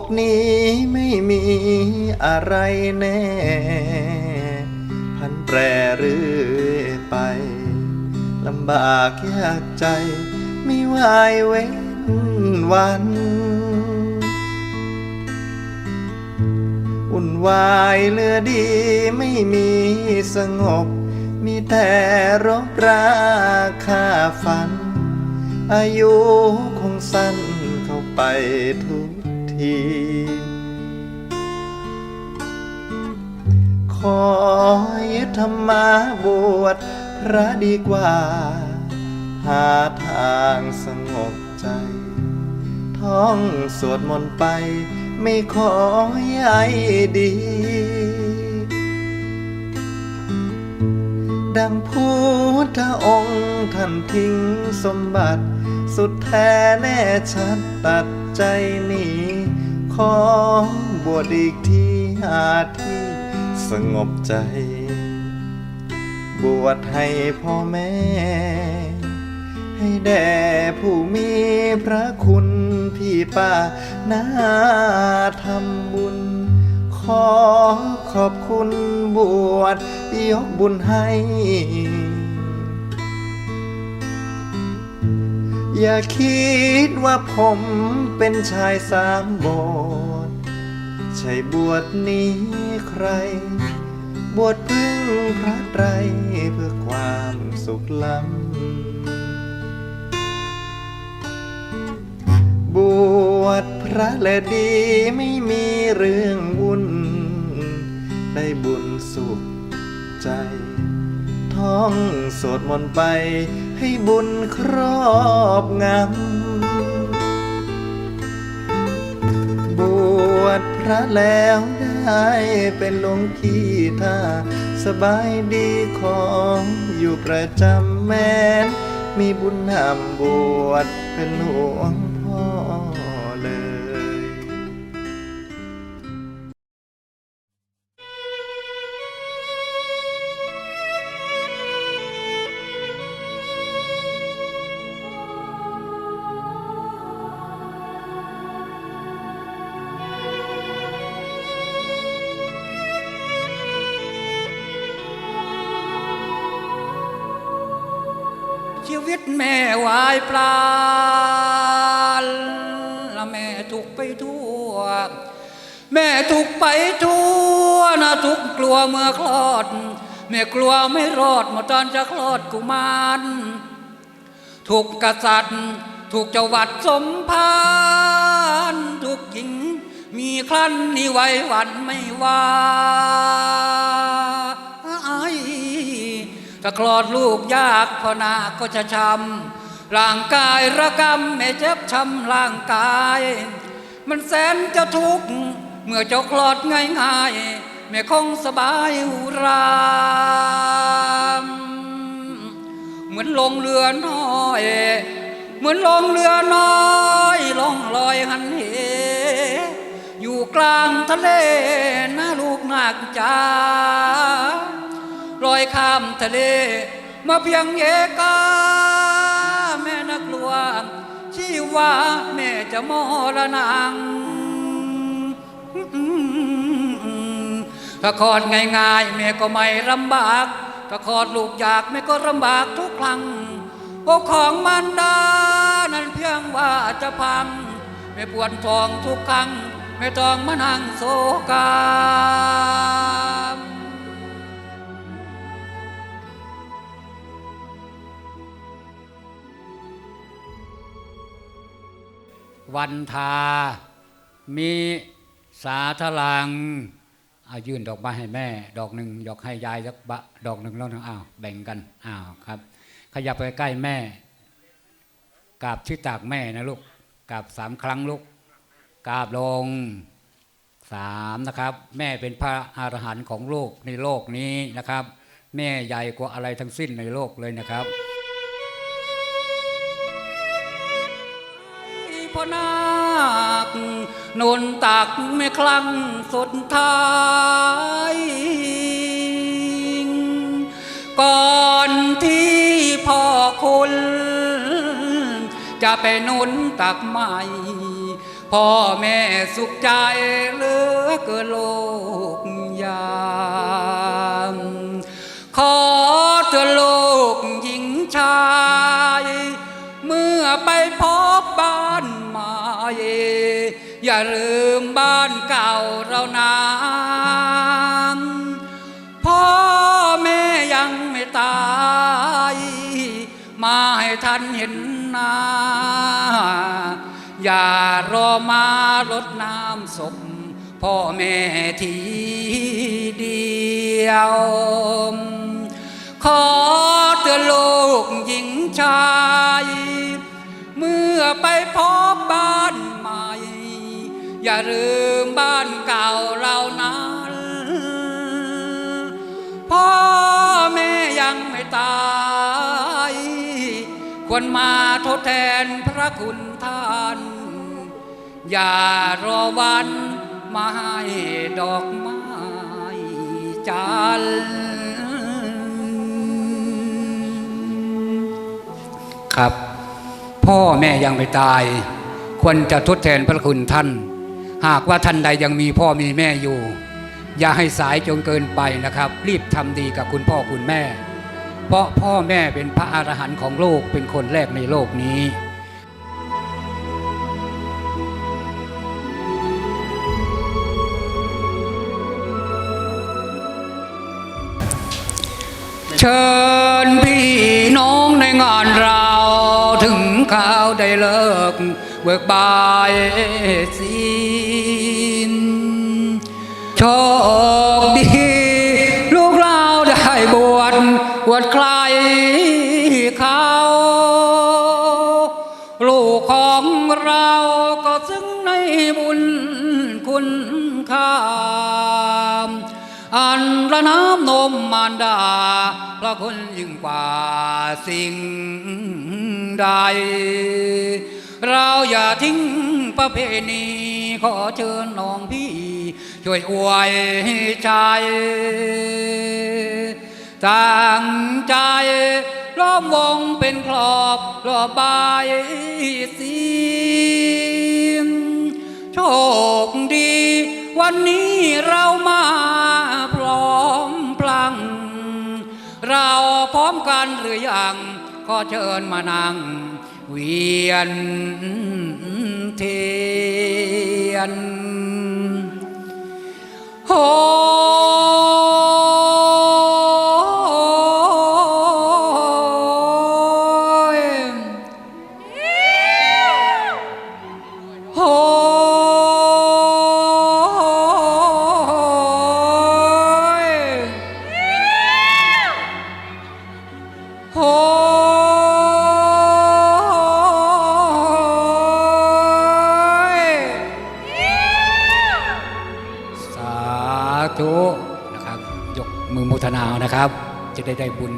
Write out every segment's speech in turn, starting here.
กนี้ไม่มีอะไรแน่ พันแปรเรื่อยไปลำบากยากใจ ไม่วายเว้นวัน อุ่นวายเลือดีไม่มีสงบ มีแต่รบราคาฝัน อายุคงสั้นเข้าไปทุก ที ขอยึดธรรมาบวชพระดีกว่า หาทางสงบใจ ท่องสวดมนต์ไป ไม่ขอใยดี ดังพุทธองค์ท่านทิ้งสมบัติสุดแท้แน่ชัดตัด ใจหนีขอบวชอีกที่หาที่สงบใจ บวชให้พ่อแม่ ให้แด่ผู้มีพระคุณพี่ป้านาทำบุญ ขอขอบคุณบวชยกบุญให้ อย่าคิดว่าผมเป็นชายสามโบสถ์ใช่บวชนี้ใคร บวชพึ่งพระไตรเพื่อความสุขล้ำบวชพระและดีไม่มีเรื่องวุ่น ได้บุญสุขใจ ท่องสวดมนต์ไป ให้บุญครอบงำ บวชพระแล้วได้เป็นหลวงพี่ท่าสบายดีของอยู่ประจำแม้น มีบุญนำบวชเป็นหลวง ชีวิตแม่วายปลาละแม่ถูกไปทั่ว แม่ถูกไปทั่วนะทุกกลัวเมื่อคลอด แม่กลัวไม่รอดเมื่อตอนจะคลอดกุมารถูกกษัตริย์ ถูกเจ้าวัดสมภารถูกหญิง มีครั้นนี่ไว้วันไม่ว่า ถ้าคลอดลูกยากพอนาก็จะช้ำร่างกายระกำไม่เจ็บช้ำร่างกาย มันแสนจะทุกข์เมื่อเจ้าคลอดง่ายๆไม่คงสบายอุรามเหมือนลงเรือน้อย เหมือนลงเรือน้อยล่องลอยหันเห อยู่กลางทะเลนะลูกนักจ้า ลอยข้ามทะเล มาเพียงเอกาแม่นักลัวชีว่าแม่จะมรณงถ้าคลอดง่ายๆแม่ก็ไม่ลำบากถ้าคลอดลูกยากแม่ก็ลำบากทุกครั้งโอ้ของมันดานั้นเพียงว่าจะพังแม่ปวดท้องทุกครั้งแม่ต้องมานั่งโศกาม วันทา มีสาธลังอายื่นดอกไม้ให้แม่ ดอกหนึ่งดอกให้ยายสักบะดอกหนึ่งแล้วนึงอ้าวแบ่งกันอ้าวครับ ขยับไปใกล้แม่กราบที่ตากแม่นะลูกกราบสามครั้งลูกกราบลงสามนะครับ แม่เป็นพระอรหันต์ของโลกในโลกนี้นะครับ แม่ใหญ่กว่าอะไรทั้งสิ้นในโลกเลยนะครับ พ่อนาคนนตักไม่คลังสุดท้ายก่อนที่พ่อคุณ จะไปนุนตักไม่ พ่อแม่สุขใจเหลือเกินโลกยามขอเตือนลูกหญิงชาย เมื่อไปพบบ้านใหม่ อย่าลืมบ้านเก่าเรานานพ่อแม่ยังไม่ตาย มาให้ท่านเห็นหน้า อย่ารอมารดน้ำศพพ่อแม่ทีเดียว ขอเตือนลูกหญิงชาย เมื่อไปพบบ้านใหม่ อย่าลืมบ้านเก่าเรานั้นพ่อแม่ยังไม่ตาย ควรมาทดแทนพระคุณท่าน อย่ารอวันมาให้ดอกไม้จันทร์ครับ พ่อแม่ยังไม่ตาย ควรจะทดแทนพระคุณท่าน หากว่าท่านใดยังมีพ่อมีแม่อยู่ อย่าให้สายจนเกินไปนะครับ รีบทำดีกับคุณพ่อคุณแม่ เพราะพ่อแม่เป็นพระอรหันต์ของโลกเป็นคนแรกในโลกนี้เชิญพี่น้องในงานเราถึงข่าวได้เลิก เบิกบายสินโชคดี ลูกเราได้บวชบวชใครเขาลูกของเราก็ซึ่งในบุญคุณค่าอันละน้ำนมมารดาพระคุณยิ่งกว่าสิ่งใด เราอย่าทิ้งประเพณีขอเชิญน้องพี่ ช่วยอวยใจตั้งใจล้อมวงเป็นครอบรอบบายสีโชคดี วันนี้เรามาพร้อมพลัง เราพร้อมกันหรือยังขอเชิญมานั่ง เวียนเทียนโอ้ จะได้ได้บุญ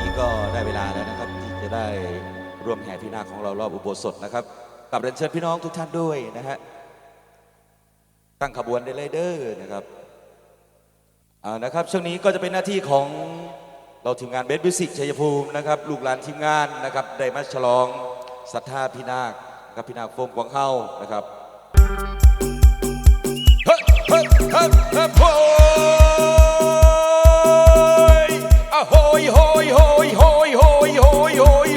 นี้ก็ได้เวลาแล้วนะครับที่จะได้ร่วมแห่พี่นาคของเรารอบอุโบสถนะครับกับเรียนเชิญพี่น้องทุกท่านด้วยนะฮะตั้งขบวนได้เลยเด้อนะครับเอานะครับช่วงนี้ก็จะเป็นหน้าที่ของเราทีมงานเบสบิสิกชัยภูมินะครับลูกหลานทีมงานนะครับได้มาฉลองศรัทธาพี่นาคนะครับพี่นาคโฟมกวางเฮานะครับเฮ้เฮ้เฮ้เฮ้ hoy, hoy, hoy, hoy, hoy, hoy, hoi, hoy,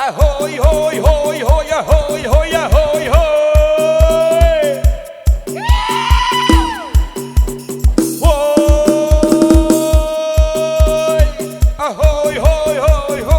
hoy, hoy, hoy, hoi, hoy, hoy, hoi, hoy, hoy. Hoy, ahoy, hoy, hoy, hoy.